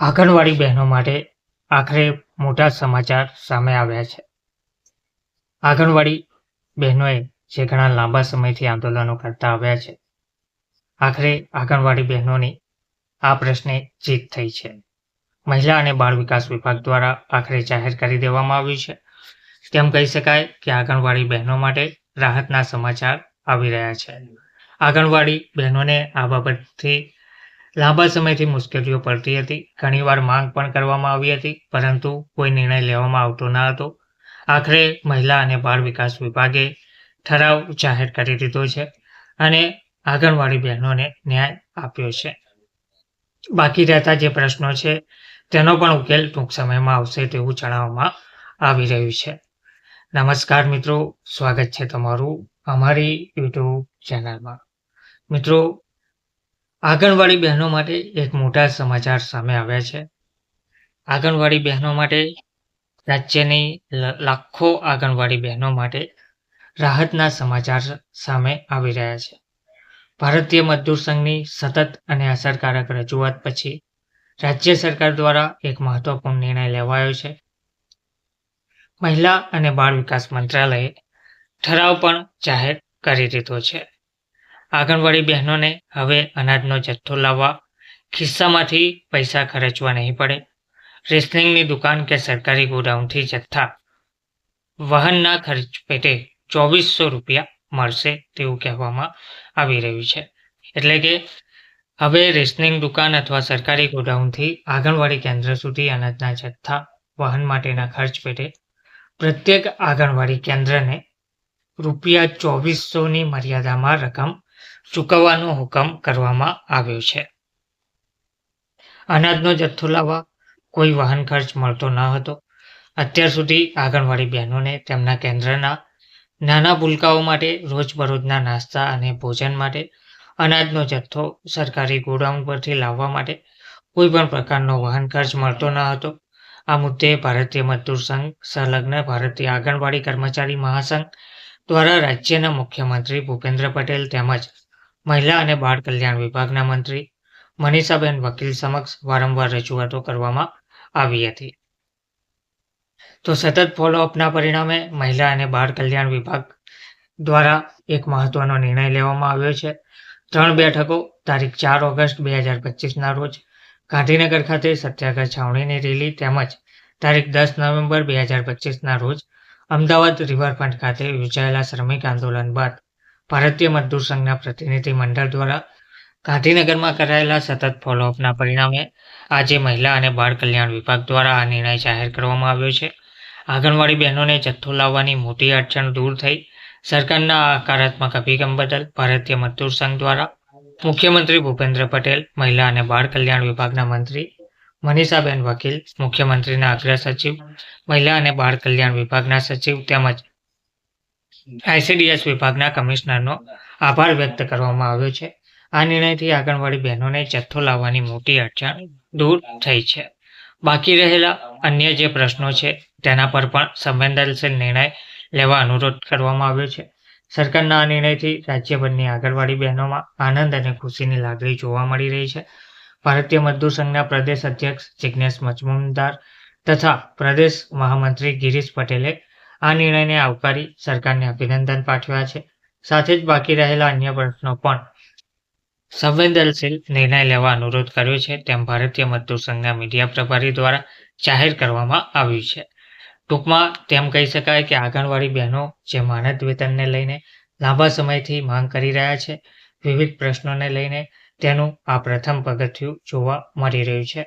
આંગણવાડી બહેનો માટે આખરે મોટા સમાચાર સામે આવ્યા છે. આંગણવાડી બહેનોએ જે ઘણા લાંબા સમયથી આંદોલનો કરતા આવ્યા છે. આખરે આંગણવાડી બહેનોની આ પ્રશ્ને જીત થઈ છે. મહિલા અને બાળ વિકાસ વિભાગ દ્વારા આખરે જાહેર કરી દેવામાં આવ્યું છે. તેમ કહી શકાય કે આંગણવાડી બહેનો માટે રાહતના સમાચાર આવી રહ્યા છે. આંગણવાડી બહેનોને આ બાબતથી લાંબા સમયથી મુશ્કેલીઓ પડતી હતી. ઘણીવાર માંગ પણ કરવામાં આવી હતી, પરંતુ કોઈ નિર્ણય લેવામાં આવતો ન હતો. આખરે મહિલા અને બાળ વિકાસ વિભાગે ઠરાવ જાહેર કરી દીધો છે અને આંગણવાડી બહેનોને ન્યાય આપ્યો છે. બાકી રહેતા જે પ્રશ્નો છે, તેનો પણ ઉકેલ ટૂંક સમયમાં આવશે તેવું જણાવવામાં આવી રહ્યું છે. નમસ્કાર મિત્રો, સ્વાગત છે તમારું અમારી યુટ્યુબ ચેનલમાં. મિત્રો આંગણવાડી બહેનો માટે એક મોટા સમાચાર સામે આવ્યા છે. આંગણવાડી બહેનો માટે રાજ્યની લાખો આંગણવાડી બહેનો માટે રાહતના સમાચાર સામે આવી રહ્યા છે. ભારતીય મજદૂર સંઘની સતત અને અસરકારક રજૂઆત પછી રાજ્ય સરકાર દ્વારા એક મહત્વપૂર્ણ નિર્ણય લેવાયો છે. મહિલા અને બાળ વિકાસ મંત્રાલયે ઠરાવ પણ જાહેર કરી દીધો છે. આંગણવાડી બહેનોને હવે અનાજનો જથ્થો લાવવા ખિસ્સામાંથી પૈસા ખર્ચવા નહીં પડે. રેશનિંગની દુકાન કે સરકારી ગોડાઉનથી જથ્થા. વાહનના ખર્ચ પેટે ચોવીસો રૂપિયા મળશે તેવું કહેવામાં આવી રહ્યું છે. એટલે કે હવે રેશનિંગ દુકાન અથવા સરકારી ગોડાઉનથી આંગણવાડી કેન્દ્ર સુધી અનાજના જથ્થા, વાહન માટેના ખર્ચ પેટે પ્રત્યેક આંગણવાડી કેન્દ્રને રૂપિયા ચોવીસોની મર્યાદામાં રકમ ચૂકવવાનો હુકમ કરવામાં આવ્યો છે. અનાજનો જથ્થો લાવવા કોઈ વાહન ખર્ચ મળતો ન હતો. અત્યાર સુધી આંગણવાડી બહેનોને તેમના કેન્દ્રના નાના ભૂલકાઓ માટે રોજબરોજના નાસ્તા અને ભોજન માટે અનાજનો જથ્થો સરકારી ગોડાઉન પરથી લાવવા માટે કોઈ પણ પ્રકારનો વાહન ખર્ચ મળતો ન હતો. આ મુદ્દે ભારતીય મજદૂર સંઘ, સંલગ્ન ભારતીય આંગણવાડી કર્મચારી મહાસંઘ દ્વારા રાજ્યના મુખ્યમંત્રી ભૂપેન્દ્ર પટેલ તેમજ મહિલા અને બાળ કલ્યાણ વિભાગના મંત્રી મનીષાબેન વકીલ સમક્ષ વારંવાર રજૂઆતો કરવામાં આવી હતી. તો સતત ફોલોઅપના પરિણામે મહિલા અને બાળ કલ્યાણ વિભાગ દ્વારા એક મહત્વનો નિર્ણય લેવામાં આવ્યો છે. ત્રણ બેઠકો, તારીખ ચાર ઓગસ્ટ બે હજાર પચીસના રોજ ગાંધીનગર ખાતે સત્યાગ્રહ છાવણીની રેલી તેમજ તારીખ દસ નવેમ્બર બે હજાર પચીસના રોજ અમદાવાદ રિવરફ્રન્ટ ખાતે યોજાયેલા શ્રમિક આંદોલન બાદ ભારતીય મજદૂર સંઘના પ્રતિનિધિ મંડળ દ્વારા ગાંધીનગરમાં કરાયેલા સતત ફોલોઅપના પરિણામે આજે મહિલા અને બાળ કલ્યાણ વિભાગ દ્વારા આ નિર્ણય જાહેર કરવામાં આવ્યો છે. આંગણવાડી બહેનોને જથ્થો લાવવાની મોટી અડચણ દૂર થઈ સરકારના આ હકારાત્મક અભિગમ બદલ ભારતીય મજદૂર સંઘ દ્વારા મુખ્યમંત્રી ભૂપેન્દ્ર પટેલ, મહિલા અને બાળ કલ્યાણ વિભાગના મંત્રી મનીષાબેન વકીલ, મુખ્યમંત્રીના અગ્ર સચિવ, મહિલા અને બાળ કલ્યાણ વિભાગના સચિવ તેમજ આઈસીડીએસ વિભાગના કમિશનરનો આભાર વ્યક્ત કરવામાં આવ્યો છે. આ નિર્ણયથી આંગણવાડી બહેનોને જથ્થો લાવવાની મોટી અડચણ દૂર થઈ છે. બાકી રહેલા અન્ય જે પ્રશ્નો છે, તેના પર પણ સંવેદનશીલ નિર્ણય લેવા અનુરોધ કરવામાં આવ્યો છે. સરકારના આ નિર્ણયથી રાજ્યભરની આંગણવાડી બહેનોમાં આનંદ અને ખુશીની લાગણી જોવા મળી રહી છે. ભારતીય મજદૂર સંઘના પ્રદેશ અધ્યક્ષ જિજ્ઞેશ મજમુમદાર તથા પ્રદેશ મહામંત્રી ગિરીશ પટેલે આ નિર્ણયને આવકારી સરકારને અભિનંદન પાઠવ્યા છે. સાથે જ બાકી રહેલા અન્ય પ્રશ્નો પણ સંવેદનશીલ નિર્ણય લેવા અનુરોધ કર્યો છે તેમ ભારતીય મજદૂર સંઘના મીડિયા પ્રભારી દ્વારા જાહેર કરવામાં આવ્યું છે. ટૂંકમાં તેમ કહી શકાય કે આંગણવાડી બહેનો જે માનદ વેતનને લઈને લાંબા સમયથી માંગ કરી રહ્યા છે, વિવિધ પ્રશ્નોને લઈને તેનું આ પ્રથમ પગથિયું જોવા મળી રહ્યું છે.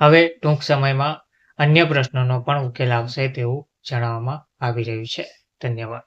હવે ટૂંક સમયમાં અન્ય પ્રશ્નોનો પણ ઉકેલ આવશે તેવું જણાવવામાં આવી રહ્યું છે. ધન્યવાદ.